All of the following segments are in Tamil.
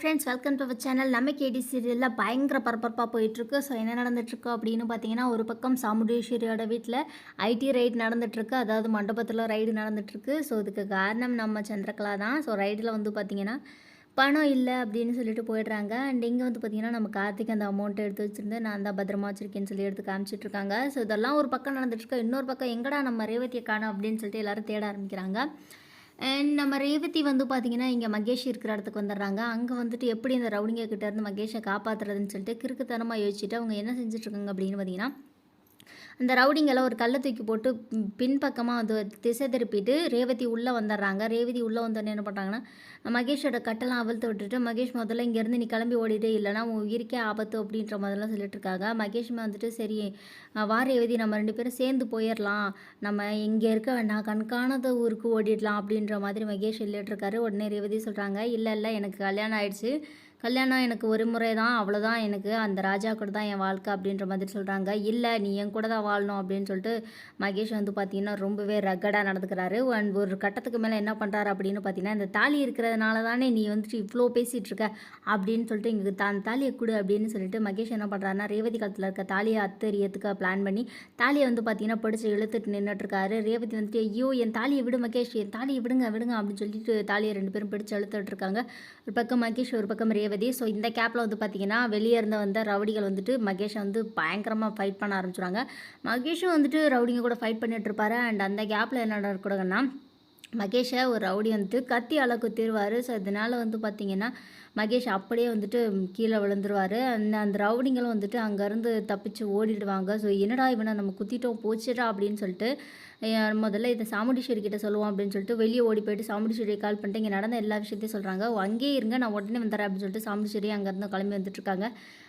Friends welcome to our channel நம்ம கேடி சீரியலில் பயங்கர பரபரப்பாக போயிட்டுருக்கு. ஸோ என்ன நடந்துட்டுருக்கு அப்படின்னு பார்த்தீங்கன்னா ஒரு பக்கம் சாமுண்டீஸ்வரியோட வீட்டில் ஐடி ரைடு நடந்துட்டுருக்கு. அதாவது மண்டபத்தில் ரைடு நடந்துட்டுருக்கு. ஸோ இதுக்கு காரணம் நம்ம சந்திரகலா தான். ஸோ ரைடில் வந்து பார்த்தீங்கன்னா பணம் இல்லை அப்படின்னு சொல்லிட்டு போயிடுறாங்க. அண்ட் இங்கே வந்து பார்த்தீங்கன்னா நம்ம கார்த்திக் அந்த அமௌண்ட்டை எடுத்து வச்சுருந்து நான் தான் பத்திரமா வச்சிருக்கேன்னு சொல்லி எடுத்து காமிச்சிட்ருக்காங்க. ஸோ இதெல்லாம் ஒரு பக்கம் நடந்துட்டுருக்கு. இன்னொரு பக்கம் எங்கடா நம்ம ரேவதியை காணோம் அப்படின்னு சொல்லிட்டு எல்லோரும் தேட ஆரம்பிக்கிறாங்க. நம்ம ரேவதி வந்து பார்த்தீங்கன்னா இங்கே மகேஷ் இருக்கிற இடத்துக்கு வந்துடுறாங்க. அங்கே வந்துட்டு எப்படி இந்த ரவுடிங்க கிட்டேருந்து மகேஷை காப்பாற்றுறதுன்னு சொல்லிட்டு கிறுக்குத்தனமாக யோசிச்சுட்டு அவங்க என்ன செஞ்சுட்ருக்காங்க அப்படின்னு பார்த்தீங்கன்னா அந்த ரவுடிங்கெல்லாம் ஒரு கல்லை தூக்கி போட்டு பின்பக்கமாக அது திசை திருப்பிட்டு ரேவதி உள்ளே வந்துடுறாங்க. ரேவதி உள்ளே வந்தோடனே என்ன பண்ணுறாங்கன்னா மகேஷோட கட்டெல்லாம் அவிழ்த்து விட்டுட்டு மகேஷ் முதல்ல இங்கேருந்து நீ கிளம்பி ஓடிட்டு இல்லைனா உன் உயிருக்கே ஆபத்து அப்படின்ற மாதிரிலாம் சொல்லிட்டு இருக்காங்க. மகேஷ்மே வந்துட்டு சரி வா ரேவதி நம்ம ரெண்டு பேரும் சேர்ந்து போயிடலாம். நம்ம இங்கே இருக்க வேண்டாம் கண்காணாத ஊருக்கு ஓடிடலாம் அப்படின்ற மாதிரி மகேஷ் சொல்லிட்டு இருக்காரு. உடனே ரேவதி சொல்கிறாங்க இல்லை இல்லை எனக்கு கல்யாணம் ஆயிடுச்சு. கல்யாணம் எனக்கு ஒரு முறை தான் அவ்வளோதான் எனக்கு. அந்த ராஜா கூட தான் என் வாழ்க்கை அப்படின்ற மாதிரி சொல்கிறாங்க இல்லை நீ என் கூட தான் வாழணும் அப்படின்னு சொல்லிட்டு மகேஷ் வந்து பார்த்தீங்கன்னா ரொம்பவே ரக்கடாக நடந்துக்கிறாரு. அண்ட் ஒரு கட்டத்துக்கு மேலே என்ன பண்ணுறாரு அப்படின்னு பார்த்தீங்கன்னா இந்த தாலி இருக்கிறதுனால தானே நீ வந்துட்டு இவ்வளோ பேசிகிட்டு இருக்க அப்படின்னு சொல்லிட்டு இங்கே தான் தாலியை கொடு அப்படின்னு சொல்லிட்டு மகேஷ் என்ன பண்ணுறாருன்னா ரேவதி காலத்தில் இருக்க தாலியை அத்தறியத்துக்கு பிளான் பண்ணி தாலியை வந்து பார்த்தீங்கன்னா படித்து இழுத்துட்டு நின்றுட்டுருக்காரு ரேவதி வந்துட்டு ஐயோ என் தாலியை விடு மகேஷ் என் தாலியை விடுங்க விடுங்க அப்படின்னு சொல்லிட்டு தாலியை ரெண்டு பேரும் பிடிச்சி இழுத்துட்டு இருக்காங்க. ஒரு பக்கம் மகேஷ் ஒரு பக்கம் ரேவதி. ஸோ இந்த கேப்பில் வந்து பார்த்திங்கன்னா வெளியே இருந்த வந்த ரவுடிகள் வந்துட்டு மகேஷை வந்து பயங்கரமாக ஃபைட் பண்ண ஆரம்பிச்சுறாங்க மகேஷும் வந்துட்டு ரவுடிங்க கூட ஃபைட் பண்ணிட்டு இருப்பாரு. அண்ட் அந்த கேப்பில் என்ன நடக்கூடாதுன்னா மகேஷை ஒரு ரவுடி வந்துட்டு கத்தியால் குத்திடுவார் ஸோ இதனால் வந்து பார்த்தீங்கன்னா மகேஷ் அப்படியே வந்துட்டு கீழே விழுந்துருவார். அந்த அந்த ரவுடிங்களும் வந்துட்டு அங்கேருந்து தப்பிச்சு ஓடிடுவாங்க. ஸோ என்னடா இவனை நம்ம குத்திட்டோம் போச்சுடா அப்படின்னு சொல்லிட்டு முதல்ல இதை சாமுண்டீஸ்வரி கிட்ட சொல்லுவோம் அப்படின்னு சொல்லிட்டு வெளியே ஓடி போயிட்டு சாமுண்டீஸ்வரியை கால் பண்ணிட்டு இங்கே நடந்த எல்லா விஷயத்தையும் சொல்கிறாங்க அங்கேயே இருங்க நான் உடனே வந்துடுறேன் அப்படின்னு சொல்லிட்டு சாமுண்டீஸ்வரி அங்கேருந்து கிளம்பி வந்துட்டுருக்காங்க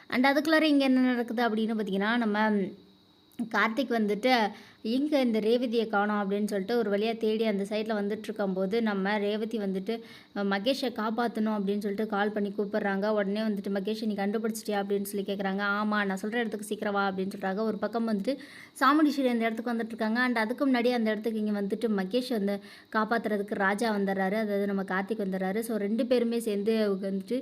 அண்ட் அதுக்குள்ளார இங்கே என்ன நடக்குது அப்படின்னு பார்த்தீங்கன்னா நம்ம கார்த்திக் வந்துட்டு எங்கே இந்த ரேவதியை காணோம் அப்படின்னு சொல்லிட்டு ஒரு வழியாக தேடி அந்த சைடில் வந்துட்டுருக்கும்போது நம்ம ரேவதி வந்துட்டு மகேஷை காப்பாற்றணும் அப்படின்னு சொல்லிட்டு கால் பண்ணி கூப்பிட்றாங்க. உடனே வந்துட்டு மகேஷ் நீ கண்டுபிடிச்சிட்டியா? அப்படின்னு சொல்லி கேட்குறாங்க ஆமாம் நான் சொல்கிற இடத்துக்கு சீக்கிரம் வா அப்படின்னு சொல்கிறாங்க ஒரு பக்கம் வந்துட்டு சாமுண்டீஸ்வரி அந்த இடத்துக்கு வந்துட்டுருக்காங்க. அண்ட் அதுக்கு முன்னாடி அந்த இடத்துக்கு இங்கே வந்துட்டு மகேஷ் வந்து காப்பாற்றுறதுக்கு ராஜா வந்துடுறாரு. அதாவது நம்ம கார்த்திக் வந்துடுறாரு. ஸோ ரெண்டு பேருமே சேர்ந்து அவங்க வந்துட்டு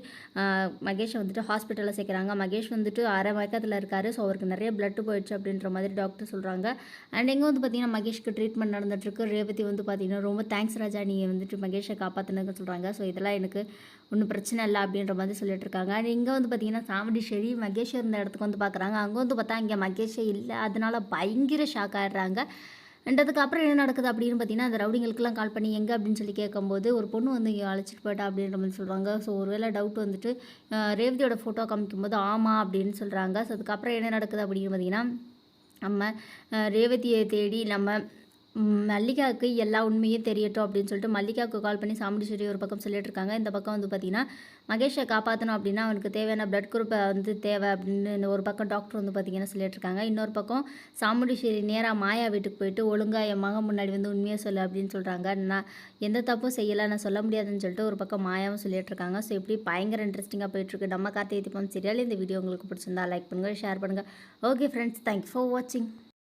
மகேஷை வந்துட்டு ஹாஸ்பிட்டலில் சேர்க்குறாங்க. மகேஷ் வந்துட்டு அரை வயக்கத்தில் இருக்காரு. ஸோ அவருக்கு நிறைய பிளட் போயிடுச்சு அப்படின்ற மாதிரி டாக்டர் சொல்கிறாங்க அண்ட் இங்கே வந்து பார்த்தீங்கன்னா மகேஷ்க்கு ட்ரீட்மெண்ட் நடந்துட்டுருக்கு. ரேவதி வந்து பார்த்தீங்கன்னா ரொம்ப தேங்க்ஸ் ராஜா நீங்கள் வந்துட்டு மகேஷை காப்பாற்றினதுக்கு சொல்கிறாங்க ஸோ இதெல்லாம் எனக்கு ஒன்றும் பிரச்சனை இல்லை அப்படின்ற மாதிரி சொல்லிட்டு இருக்காங்க. அண்ட் இங்கே வந்து பார்த்தீங்கன்னா ஷெரி மகேஷ் இருந்த இடத்துக்கு வந்து பார்க்குறாங்க அங்கே வந்து பார்த்தா இங்கே மகேஷே இல்லை. அதனால பயங்கர ஷாக் ஆகிடுறாங்க அண்ட் அதுக்கப்புறம் என்ன நடக்குது அப்படின்னு பார்த்தீங்கன்னா அந்த ரவுடிங்களுக்குலாம் கால் பண்ணி எங்கே அப்படின்னு சொல்லி கேட்கும்போது ஒரு பொண்ணு வந்து இங்கே அழைச்சிட்டு போயிட்டா அப்படின்ற மாதிரி சொல்கிறாங்க ஸோ ஒருவேளை டவுட் வந்துட்டு ரேவதியோட ஃபோட்டோ காமிக்கும்போது ஆமாம் அப்படின்னு சொல்கிறாங்க ஸோ அதுக்கப்புறம் என்ன நடக்குது அப்படின்னு பார்த்தீங்கன்னா நம்ம ரேவதியை தேடி நம்ம மல்லிகாவுக்கு எல்லா உண்மையும் தெரியட்டும் அப்படின்னு சொல்லிட்டு மல்லிகாவுக்கு கால் பண்ணி சாமுண்டீஸ்வரி ஒரு பக்கம் சொல்லிட்டு இருக்காங்க இந்த பக்கம் வந்து பார்த்தீங்கன்னா மகேஷை காப்பாற்றணும் அப்படின்னா அவனுக்கு தேவையான பிளட் குரூப்பை வந்து தேவை அப்படின்னு ஒரு பக்கம் டாக்டர் வந்து பார்த்தீங்கன்னா சொல்லிட்டு இருக்காங்க இன்னொரு பக்கம் சாமுண்டீஸ்வரி நேராக மாயா வீட்டுக்கு போயிட்டு ஒழுங்கா என் மகன் முன்னாடி வந்து உண்மையை சொல்லு அப்படின்னு சொல்கிறாங்க நான் எந்த தப்பும் செய்யலை நான் சொல்ல முடியாதுன்னு சொல்லிட்டு ஒரு பக்கம் மாயாவும் சொல்லிட்டு இருக்காங்க ஸோ இப்படி பயங்கர இன்ட்ரெஸ்டிங்காக போயிட்டுருக்கு. நம்ம கார்த்திகை தீபம் சீரியல் இந்த வீடியோ உங்களுக்கு பிடிச்சிருந்தா லைக் பண்ணுங்கள் ஷேர் பண்ணுங்கள் ஓகே ஃப்ரெண்ட்ஸ் தேங்க்யூ ஃபார் வாட்சிங்